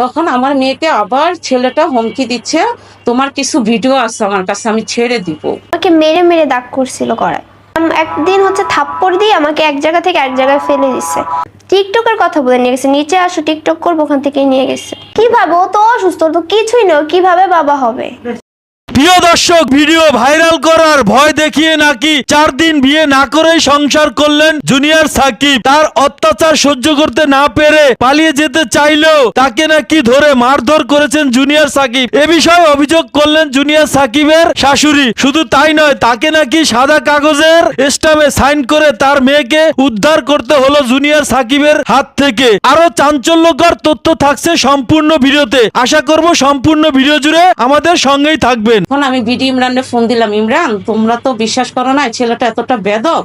তখন আমার মেয়েকে আবার ছেলেটা হুমকি দিচ্ছে, তোমার কিছু ভিডিও আছে আমার কাছে, আমি ছেড়ে দিব। আমাকে মেরে মেরে দাগ করছিল করায় একদিন হচ্ছে থাপ্পড় দিয়ে আমাকে এক জায়গা থেকে এক জায়গায় ফেলে দিচ্ছে টিকটকের কথা বলে নিয়ে গেছে, নিচে আসো, টিকটক করব, ওখান থেকে নিয়ে গেছে। কীভাবে ও তো অসুস্থ তো কিছুই নয় কীভাবে বাবা হবে? প্রিয় দর্শক, ভিডিও ভাইরাল করার ভয় দেখিয়ে নাকি চার দিন বিয়ে না করেই সংসার করলেন জুনিয়র সাকিব। তার অত্যাচার সহ্য করতে না পেরে পালিয়ে যেতে চাইলেও তাকে নাকি ধরে মারধর করেছেন জুনিয়র সাকিব। এ বিষয়ে অভিযোগ করলেন জুনিয়র সাকিবের শাশুড়ি। শুধু তাই নয়, তাকে নাকি সাদা কাগজের স্টামে সাইন করে তার মেয়েকে উদ্ধার করতে হলো জুনিয়র সাকিবের হাত থেকে। আরও চাঞ্চল্যকর তথ্য থাকছে সম্পূর্ণ ভিডিওতে। আশা করব সম্পূর্ণ ভিডিও জুড়ে আমাদের সঙ্গেই থাকবেন। তখন আমি বিডি ইমরানকে ফোন দিলাম, ইমরান, তোমরা তো বিশ্বাস করো না ছেলেটা এতটা বেদক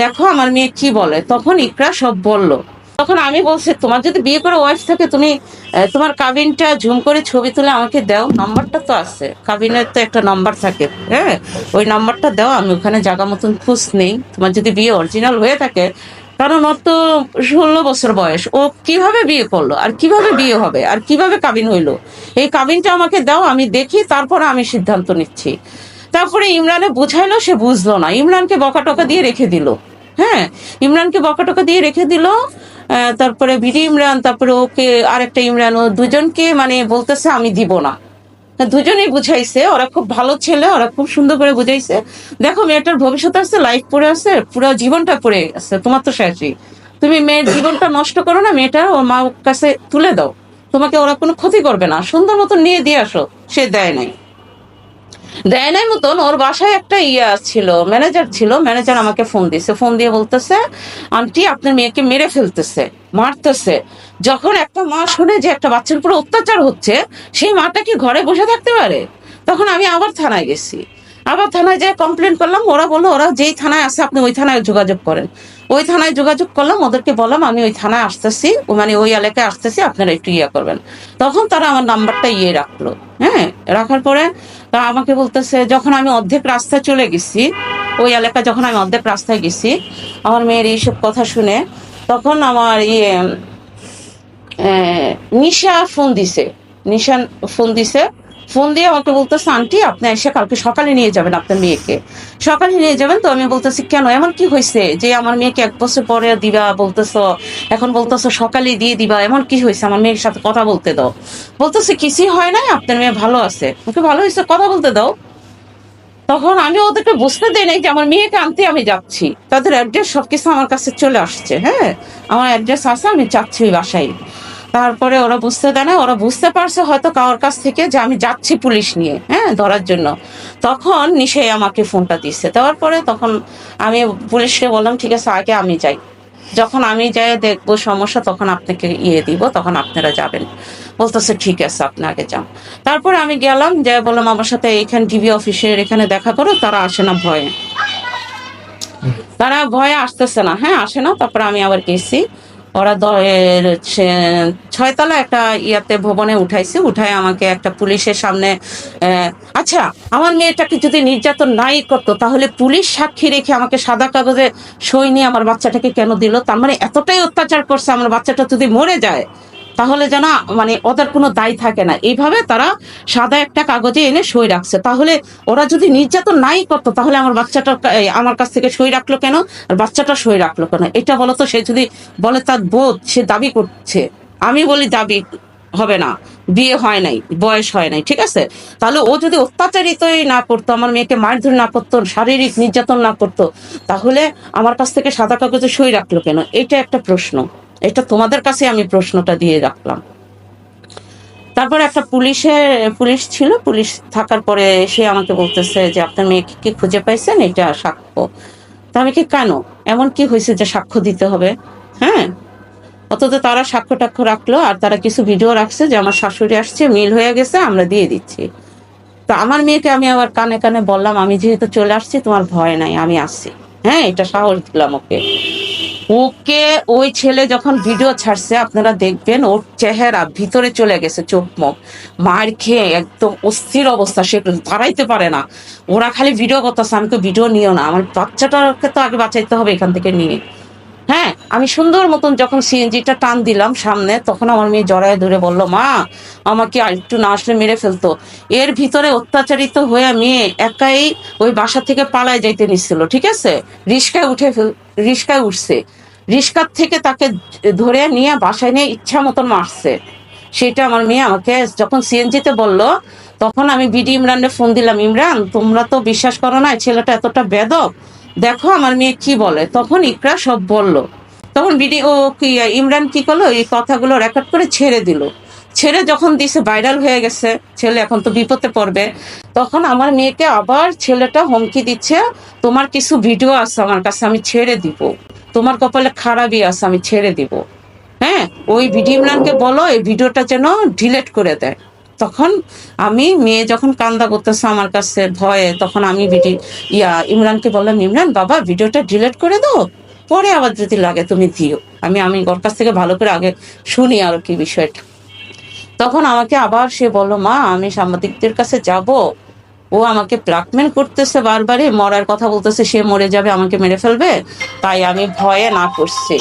দেখো আমার মেয়ে কি বলে। তখন ইকরা সব বলল। তখন আমি বলছি, তোমার যদি বিয়ে করে ওয়াইফ থাকে, তুমি তোমার কাবিনটা ঝুম করে ছবি তুলে আমাকে দাও। নাম্বারটা তো আছে। কাবিনের তো একটা নাম্বার থাকে হ্যাঁ? ওই নাম্বারটা দাও, আমি ওখানে জায়গা মতন খোঁজ নেই। তোমার যদি বিয়ে অরিজিনাল হয়ে থাকে কারণ ওর তো ষোলো বছর বয়স। ও কীভাবে বিয়ে করল? আর কীভাবে বিয়ে হবে? আর কীভাবে কাবিন হইল? এই কাবিনটা আমাকে দাও, আমি দেখি, তারপরে আমি সিদ্ধান্ত নিচ্ছি। তারপরে ইমরানে বুঝাইলো, সে বুঝলো না। ইমরানকে বকা টকা দিয়ে রেখে দিল। হ্যাঁ ইমরানকে বকা টকা দিয়ে রেখে দিল। তারপরে বিডি ইমরান, তারপরে ওকে আরেকটা ইমরান ও দুজনকে মানে বলতেছে, আমি দিব না। দুজনেই বুঝাইছে। ওরা খুব ভালো ছেলে, ওরা খুব সুন্দর করে বুঝাইছে। দেখো, মেয়েটার ভবিষ্যৎ আছে লাইফ পড়ে আছে, পুরো জীবনটা পড়ে আছে, তোমার তো শেষই তুমি মেয়ের জীবনটা নষ্ট করো না, মেয়েটা ওর মা কাছে তুলে দাও। তোমাকে ওরা কোনো ক্ষতি করবে না। সুন্দর মতো নিয়ে দিয়ে আসো, সে দেয় নাই। দেয় নাই মতন, ওর বাসায় একটা ইয়া ছিল ম্যানেজার ছিল ম্যানেজার আমাকে ফোন দিয়েছে। ফোন দিয়ে বলতেছে আন্টি আপনার মেয়েকে মেরে ফেলতেছে, মারতেছে। যখন একটা মা শুনে যে একটা বাচ্চার উপর অত্যাচার হচ্ছে, সেই মাটা কি ঘরে বসে থাকতে পারে? তখন আমি আবার থানায় গেছি। আবার থানায় যেয়ে কমপ্লেন করলাম, ওরা বলল, ওরা যেই থানায় আছে, আপনি ওই থানায় যোগাযোগ করেন। ওই থানায় যোগাযোগ করলাম, ওদেরকে বললাম, আমি ওই থানায় আসতেছি মানে ওই এলাকায় আসতেছি, আপনারা একটু ইয়ে করবেন। তখন তারা আমার নাম্বারটা ইয়ে রাখল। হ্যাঁ রাখার পরে তা আমাকে বলতেছে, যখন আমি অর্ধেক রাস্তায় চলে গেছি, ওই এলাকায় যখন আমি অর্ধেক রাস্তায় গেছি, আমার মেয়ের এইসব কথা শুনে তখন আমার ইয়ে নিশা ফোন দিছে, নিশা ফোন দিছে ফোন দিয়ে আমাকে বলতেছে, আন্টি, আপনি এসে কালকে সকালে নিয়ে যাবেন আপনার মেয়েকে। সকালে নিয়ে যাবেন তো আমি বলতেছি, কেন? এমন কি হয়েছে যে আমার মেয়েকে এক বছর পরে দিবা? বলতেছো, এখন বলতেছো সকালে দিয়ে দিবা। এমন কি হয়েছে? আমার মেয়ের সাথে কথা বলতে দাও। বলতেছে, কিছুই হয় নাই, আপনার মেয়ে ভালো আছে। ওকে ভালো হয়েছে, কথা বলতে দাও। তখন আমি ওদেরকে বুঝতে দেই নাই যে আমার মেয়েকে আনতে আমি যাচ্ছি। তাদের অ্যাড্রেস সবকিছু আমার কাছে চলে আসছে হ্যাঁ? আমার অ্যাড্রেস আছে, আমি যাচ্ছি ওই বাসায়। তারপরে ওরা বুঝতে দেয় না ওরা বুঝতে পারছে হয়তো কারোর কাছ থেকে যে আমি যাচ্ছি পুলিশ নিয়ে হ্যাঁ ধরার জন্য। তখন নিশাই আমাকে ফোনটা দিচ্ছে দেওয়ার পরে তখন আমি পুলিশকে বললাম ঠিক আছে আগে আমি যাই। যখন আমি যাই দেখব সমস্যা তখন আপনাকে ইয়ে দিব তখন আপনারা যাবেন। বলতেছে ঠিক আছে আপনি আগে যান। তারপরে আমি গেলাম যে বললাম আমার সাথে এখানে ডিবি অফিসের এখানে দেখা করো তারা আসে না ভয়ে। তারা ভয়ে আসতেছে না হ্যাঁ আসে না। তারপরে আমি আবার গেছি। ওরা ছয়তলা একটা ইয়াতে ভবনে উঠাইছে, উঠায় আমাকে একটা পুলিশের সামনে আচ্ছা আমার মেয়েটাকে যদি নির্যাতন নাই করতো, তাহলে পুলিশ সাক্ষী রেখে আমাকে সাদা কাগজে সই নিয়ে আমার বাচ্চাটাকে কেন দিল? তার মানে এতটাই অত্যাচার করছে, আমার বাচ্চাটা যদি মরে যায় তাহলে যেন মানে ওদের কোনো দায় থাকে না। এইভাবে তারা সাদা একটা কাগজে এনে সই রাখছে। তাহলে ওরা যদি নির্যাতন নাই করতো, তাহলে আমার বাচ্চাটা আমার কাছ থেকে সই রাখল কেন? আর বাচ্চাটা সই রাখল কেন? এটা বলো তো সে যদি বলে তার বোধ, সে দাবি করছে। আমি বলি দাবি হবে না। বিয়ে হয় নাই, বয়স হয় নাই, ঠিক আছে? তাহলে ও যদি অত্যাচারিতই না করতো, আমার মেয়েকে মারধর না করতো, শারীরিক নির্যাতন না করতো, তাহলে আমার কাছ থেকে সাদা কাগজে সই রাখল কেন? এটা একটা প্রশ্ন। এটা তোমাদের কাছে আমি প্রশ্নটা দিয়ে রাখলাম। তারপর একটা পুলিশের পুলিশ ছিল, পুলিশ থাকার পরে সে আমাকে বলতেছে যে, আপনার মেয়েকে কি খুঁজে পাইছেন? এটা সাক্ষ্য। তা আমি কি, কেন? এমন কি হয়েছে যে সাক্ষ্য দিতে হবে? হ্যাঁ। অথচ তারা সাক্ষ্য টাক্ষ্য রাখল, আর তারা কিছু ভিডিও রাখছে যে, আমার শাশুড়ি আসছে, মিল হয়ে গেছে, আমরা দিয়ে দিচ্ছি। তো আমার মেয়েকে আমি আবার কানে কানে বললাম, আমি যেহেতু চলে আসছি, তোমার ভয় নাই, আমি আসছি। হ্যাঁ এটা সাহস দিলাম ওকে। ওকে, ওই ছেলে যখন ভিডিও ছাড়ছে, আপনারা দেখবেন ওর চেহারা ভিতরে চলে গেছে, চোখ মুখ। মার খেয়ে একদম অস্থির অবস্থা, সে দাঁড়াইতে পারে না। ওরা খালি ভিডিও করতেছে, আমি তো ভিডিও নিও না। আমার বাচ্চাটাকে তো আগে বাঁচাইতে হবে এখান থেকে নিয়ে। হ্যাঁ আমি সুন্দর মতন যখন সিএনজিটা টান দিলাম সামনে, তখন আমার মেয়ে জড়ায় ধরে বলল, মা, আমাকে একটু না আসলে মেরে ফেলতো। এর ভিতরে অত্যাচারিত হয়ে মেয়ে একাই ওই বাসা থেকে পালায় যাইতে নিচ্ছিল, ঠিক আছে? রিস্কায় উঠে রিস্কায় উঠছে। রিস্কার থেকে তাকে ধরে নিয়ে বাসায় নিয়ে ইচ্ছা মতন মারছে সেটা আমার মেয়ে আমাকে যখন সিএনজিতে বলল, তখন আমি বিডি ইমরানকে ফোন দিলাম, ইমরান, তোমরা তো বিশ্বাস করো না ছেলেটা এতটা বেদক দেখো আমার মেয়ে কি বলে। তখন ইকরা সব বলল। তখন বিডি, ও কি, ইমরান কি করল? এই কথাগুলো রেকর্ড করে ছেড়ে দিল। ছেড়ে যখন দিছে ভাইরাল হয়ে গেছে, ছেলে এখন তো বিপদে পড়বে। তখন আমার মেয়েকে আবার ছেলেটা হুমকি দিচ্ছে, তোমার কিছু ভিডিও আছে আমার কাছে, আমি ছেড়ে দিব। তোমার কপালে খারাপই আছে, আমি ছেড়ে দিব। হ্যাঁ ওই ভিডিও ইমরানকে বলো, এই ভিডিওটা যেন ডিলেট করে দেয়। তখন আমি, মেয়ে যখন কান্দা করতেছে আমার কাছে ভয়ে, তখন আমি ভিডিও ইয়া, ইমরানকে বললাম, ইমরান, বাবা, ভিডিওটা ডিলেট করে দাও। পরে আবার যদি লাগে তুমি দিও। আমি আমি ওর কাছ থেকে ভালো করে আগে শুনি আর কি বিষয়টা। তখন আমাকে আবার সে বলল, মা, আমি সাংবাদিকদের কাছে যাব। ও আমাকে ব্ল্যাকমেল করতেছে বারবারই, মরার কথা বলতেছে, সে মরে যাবে, আমাকে মেরে ফেলবে। তাই আমি ভয়ে না করছি